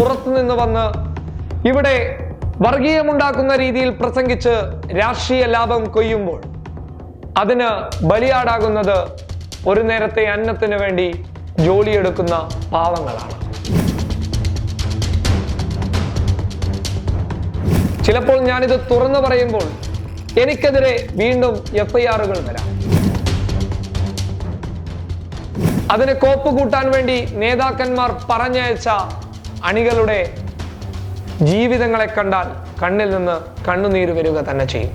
പുറത്തുനിന്ന് വന്ന് ഇവിടെ വർഗീയമുണ്ടാക്കുന്ന രീതിയിൽ പ്രസംഗിച്ച് രാഷ്ട്രീയ ലാഭം കൊയ്യുമ്പോൾ അതിന് ബലിയാടാകുന്നത് ഒരു നേരത്തെ അന്നത്തിന് വേണ്ടി ജോലിയെടുക്കുന്ന പാവങ്ങളാണ്. ചിലപ്പോൾ ഞാനിത് തുറന്നു പറയുമ്പോൾ എനിക്കെതിരെ വീണ്ടും എഫ്ഐആറുകൾ വരാം. അതിന് കോപ്പ് കൂട്ടാൻ വേണ്ടി നേതാക്കന്മാർ പറഞ്ഞയച്ച അണികളുടെ ജീവിതങ്ങളെ കണ്ടാൽ കണ്ണിൽ നിന്ന് കണ്ണുനീര് വരിക തന്നെ ചെയ്യും.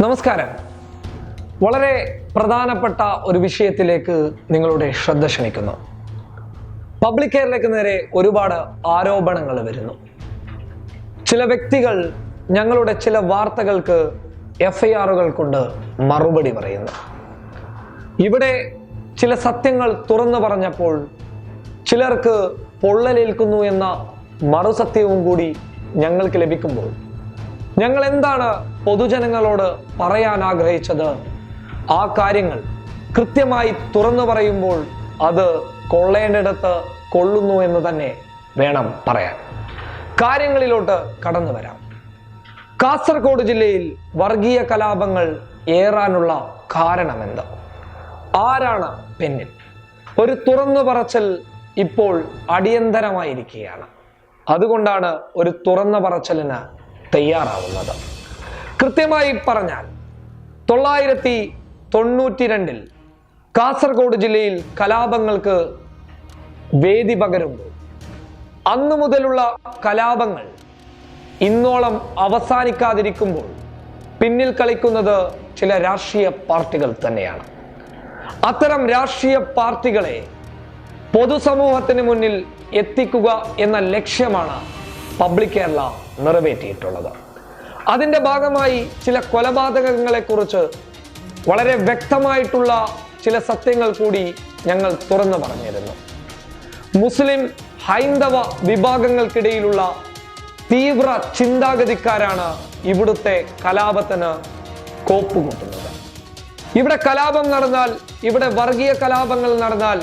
നമസ്കാരം. വളരെ പ്രധാനപ്പെട്ട ഒരു വിഷയത്തിലേക്ക് നിങ്ങളുടെ ശ്രദ്ധ ക്ഷണിക്കുന്നു. പബ്ലിക് കെയറിലേക്ക് നേരെ ഒരുപാട് ആരോപണങ്ങൾ വരുന്നു. ചില വ്യക്തികൾ ഞങ്ങളുടെ ചില വാർത്തകൾക്ക് എഫ് ഐ ആറുകൾ കൊണ്ട് മറുപടി പറയുന്നു. ഇവിടെ ചില സത്യങ്ങൾ തുറന്നു പറഞ്ഞപ്പോൾ ചിലർക്ക് പൊള്ളലേൽക്കുന്നു എന്ന മറുസത്യവും കൂടി ഞങ്ങൾക്ക് ലഭിക്കുമ്പോൾ ഞങ്ങൾ എന്താണ് പൊതുജനങ്ങളോട് പറയാൻ ആഗ്രഹിച്ചത്? ആ കാര്യങ്ങൾ കൃത്യമായി തുറന്നു പറയുമ്പോൾ അത് കൊള്ളേണ്ടിടത്ത് കൊള്ളുന്നു എന്ന് തന്നെ വേണം പറയാൻ. കാര്യങ്ങളിലോട്ട് കടന്നു വരാം. കാസർഗോഡ് ജില്ലയിൽ വർഗീയ കലാപങ്ങൾ ഏറാനുള്ള കാരണമെന്ത്? ആരാണ് പെന്നിൻ ഒരു തുറന്നു പറച്ചൽ ഇപ്പോൾ അടിയന്തരമായിരിക്കുകയാണ്. അതുകൊണ്ടാണ് ഒരു തുറന്ന പറച്ചലിന് തയ്യാറാവുന്നത്. കൃത്യമായി പറഞ്ഞാൽ തൊള്ളായിരത്തി തൊണ്ണൂറ്റി രണ്ടിൽ കാസർഗോഡ് ജില്ലയിൽ കലാപങ്ങൾക്ക് വേദി പകരുമ്പോൾ അന്നു മുതലുള്ള കലാപങ്ങൾ ഇന്നോളം അവസാനിക്കാതിരിക്കുമ്പോൾ പിന്നിൽ കളിക്കുന്നത് ചില രാഷ്ട്രീയ പാർട്ടികൾ തന്നെയാണ്. അത്തരം രാഷ്ട്രീയ പാർട്ടികളെ പൊതുസമൂഹത്തിന് മുന്നിൽ എത്തിക്കുക എന്ന ലക്ഷ്യമാണ് പബ്ലിക് കേരള നിറവേറ്റിയിട്ടുള്ളത്. അതിന്റെ ഭാഗമായി ചില കൊലപാതകങ്ങളെക്കുറിച്ച് വളരെ വ്യക്തമായിട്ടുള്ള ചില സത്യങ്ങൾ കൂടി ഞങ്ങൾ തുറന്നു പറഞ്ഞിരുന്നു. മുസ്ലിം ഹൈന്ദവ വിഭാഗങ്ങൾക്കിടയിലുള്ള തീവ്ര ചിന്താഗതിക്കാരാണ് ഇവിടുത്തെ കലാപത്തിന് കോപ്പുകൂട്ടുന്നത്. ഇവിടെ കലാപം നടന്നാൽ ഇവിടെ വർഗീയ കലാപങ്ങൾ നടന്നാൽ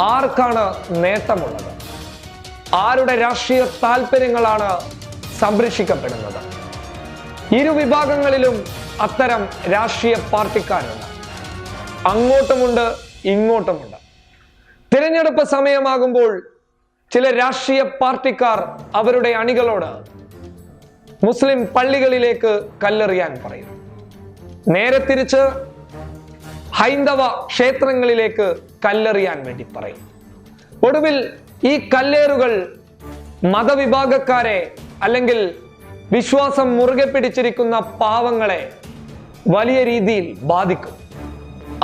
ആർക്കാണ് നേട്ടമുള്ളത്? ആരുടെ രാഷ്ട്രീയ താല്പര്യങ്ങളാണ് സംരക്ഷിക്കപ്പെടുന്നത്? ഇരു വിഭാഗങ്ങളിലും അത്തരം രാഷ്ട്രീയ പാർട്ടിക്കാരുണ്ട്. അങ്ങോട്ടുമുണ്ട് ഇങ്ങോട്ടുമുണ്ട്. തിരഞ്ഞെടുപ്പ് സമയമാകുമ്പോൾ ചില രാഷ്ട്രീയ പാർട്ടിക്കാർ അവരുടെ അണികളോട് മുസ്ലിം പള്ളികളിലേക്ക് കല്ലെറിയാൻ പറയും. നേരെ തിരിച്ച് ഹൈന്ദവ ക്ഷേത്രങ്ങളിലേക്ക് കല്ലെറിയാൻ വേണ്ടി പറയും. ഒടുവിൽ ഈ കല്ലേറുകൾ മതവിഭാഗക്കാരെ അല്ലെങ്കിൽ വിശ്വാസം മുറുകെ പിടിച്ചിരിക്കുന്ന പാവങ്ങളെ വലിയ രീതിയിൽ ബാധിക്കും.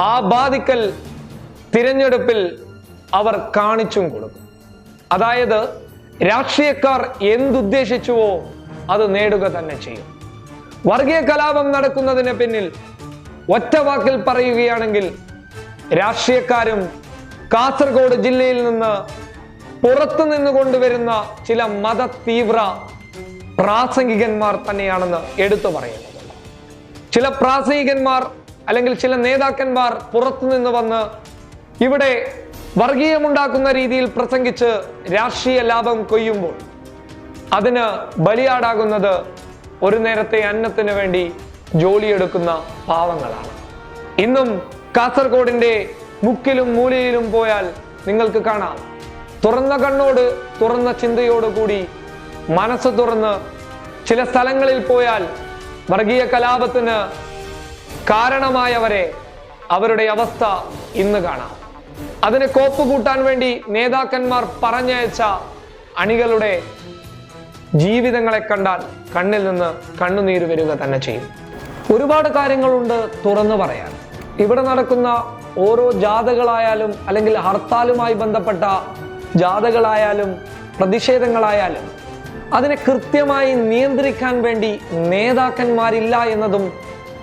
ആ ബാധിക്കൽ തിരഞ്ഞെടുപ്പിൽ അവർ കാണിച്ചും കൊടുക്കും. അതായത് രാഷ്ട്രീയക്കാർ എന്തുദ്ദേശിച്ചുവോ അത് നേടുക തന്നെ ചെയ്യും. വർഗീയ കലാപം നടക്കുന്നതിന് പിന്നിൽ ഒറ്റ വാക്കിൽ പറയുകയാണെങ്കിൽ രാഷ്ട്രീയക്കാരും കാസർഗോഡ് ജില്ലയിൽ നിന്ന് പുറത്തു നിന്ന് കൊണ്ടുവരുന്ന ചില മത തീവ്ര പ്രാസംഗികന്മാർ തന്നെയാണെന്ന് എടുത്തു പറയുന്നത്. ചില പ്രാസംഗികന്മാർ അല്ലെങ്കിൽ ചില നേതാക്കന്മാർ പുറത്തു നിന്ന് വന്ന് ഇവിടെ വർഗീയമുണ്ടാക്കുന്ന രീതിയിൽ പ്രസംഗിച്ച് രാഷ്ട്രീയ ലാഭം കൊയ്യുമ്പോൾ അതിന് ബലിയാടാകുന്നത് ഒരു നേരത്തെ അന്നത്തിന് വേണ്ടി ജോലിയെടുക്കുന്ന പാവങ്ങളാണ്. ഇന്നും കാസർഗോഡിന്റെ മുക്കിലും മൂലയിലും പോയാൽ നിങ്ങൾക്ക് കാണാം. തുറന്ന കണ്ണോട് തുറന്ന ചിന്തയോടുകൂടി മനസ്സ് തുറന്ന് ചില സ്ഥലങ്ങളിൽ പോയാൽ വർഗീയ കലാപത്തിന് കാരണമായവരെ അവരുടെ അവസ്ഥ ഇന്ന് കാണാം. അതിന് കോപ്പ് കൂട്ടാൻ വേണ്ടി നേതാക്കന്മാർ പറഞ്ഞയച്ച അണികളുടെ ജീവിതങ്ങളെ കണ്ടാൽ കണ്ണിൽ നിന്ന് കണ്ണുനീര് വരിക തന്നെ ചെയ്യും. ഒരുപാട് കാര്യങ്ങളുണ്ട് തുറന്നു പറയാൻ. ഇവിടെ നടക്കുന്ന ഓരോ ജാഥകളായാലും അല്ലെങ്കിൽ ഹർത്താലുമായി ബന്ധപ്പെട്ട ജാഥകളായാലും പ്രതിഷേധങ്ങളായാലും അതിനെ കൃത്യമായി നിയന്ത്രിക്കാൻ വേണ്ടി നേതാക്കന്മാരില്ല എന്നതും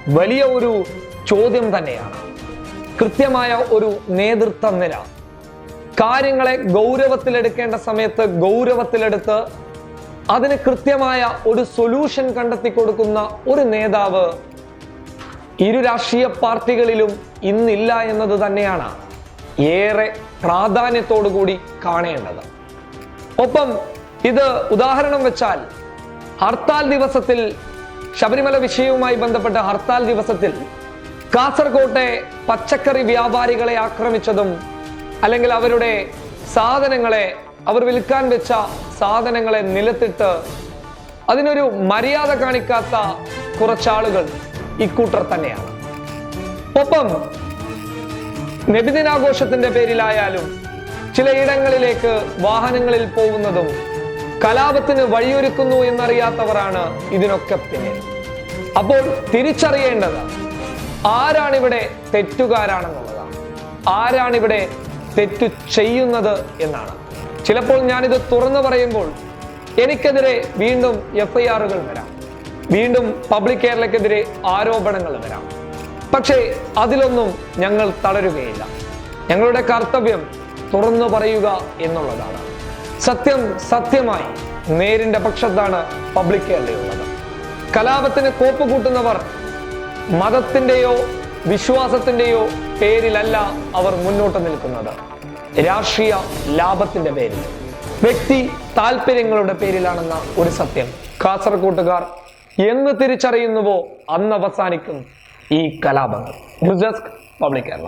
വലിയ ഒരു ചോദ്യം തന്നെയാണ്. കൃത്യമായ ഒരു നേതൃത്വ നില. കാര്യങ്ങളെ ഗൗരവത്തിലെടുക്കേണ്ട സമയത്ത് ഗൗരവത്തിലെടുത്ത് അതിന് കൃത്യമായ ഒരു സൊല്യൂഷൻ കണ്ടെത്തി കൊടുക്കുന്ന ഒരു നേതാവ് ഇരു രാഷ്ട്രീയ പാർട്ടികളിലും ഇന്നില്ല എന്നത് തന്നെയാണ് ഏറെ പ്രാധാന്യത്തോടു കൂടി കാണേണ്ടത്. ഒപ്പം ഇത് ഉദാഹരണം വെച്ചാൽ ഹർത്താൽ ദിവസത്തിൽ ശബരിമല വിഷയവുമായി ബന്ധപ്പെട്ട ഹർത്താൽ ദിവസത്തിൽ കാസർകോട്ടെ പച്ചക്കറി വ്യാപാരികളെ ആക്രമിച്ചതും അല്ലെങ്കിൽ അവരുടെ സാധനങ്ങളെ അവർ വിൽക്കാൻ വെച്ച സാധനങ്ങളെ നിലത്തിട്ട് അതിനൊരു മര്യാദ കാണിക്കാത്ത കുറച്ചാളുകൾ ഇക്കൂട്ടർ തന്നെയാണ്. ഒപ്പം നബിദിനാഘോഷത്തിന്റെ പേരിലായാലും ചിലയിടങ്ങളിലേക്ക് വാഹനങ്ങളിൽ പോകുന്നതും കലാപത്തിന് വഴിയൊരുക്കുന്നു എന്നറിയാത്തവരാണ് ഇതിനൊക്കെ പിന്നിൽ. അപ്പോൾ തിരിച്ചറിയേണ്ടത് ആരാണിവിടെ തെറ്റുകാരാണെന്നുള്ളതാണ്. ആരാണിവിടെ തെറ്റു ചെയ്യുന്നത് എന്നാണ്. ചിലപ്പോൾ ഞാനിത് തുറന്നു പറയുമ്പോൾ എനിക്കെതിരെ വീണ്ടും എഫ്ഐആറുകൾ വരാം. വീണ്ടും പബ്ലിക് കേരളക്കെതിരെ ആരോപണങ്ങൾ വരാം. പക്ഷേ അതിലൊന്നും ഞങ്ങൾ തളരുകയില്ല. ഞങ്ങളുടെ കർത്തവ്യം തുറന്നു പറയുക എന്നുള്ളതാണ്. സത്യം സത്യമായി നേരിന്റെ പക്ഷത്താണ് പബ്ലിക് കേരളയുള്ളത്. കലാപത്തിന് കോപ്പ് കൂട്ടുന്നവർ മതത്തിന്റെയോ വിശ്വാസത്തിന്റെയോ പേരിലല്ല അവർ മുന്നോട്ട് നിൽക്കുന്നത്. രാഷ്ട്രീയ ലാഭത്തിന്റെ പേരിൽ. വ്യക്തി താല്പര്യങ്ങളുടെ പേരിലാണെന്ന ഒരു സത്യം. കാസർകൂട്ടുകാർ എന്ന് തിരിച്ചറിയുന്നുവോ? അന്ന് അവസാനിക്കും ഈ കലാപങ്ങൾ. News desk public Kerala.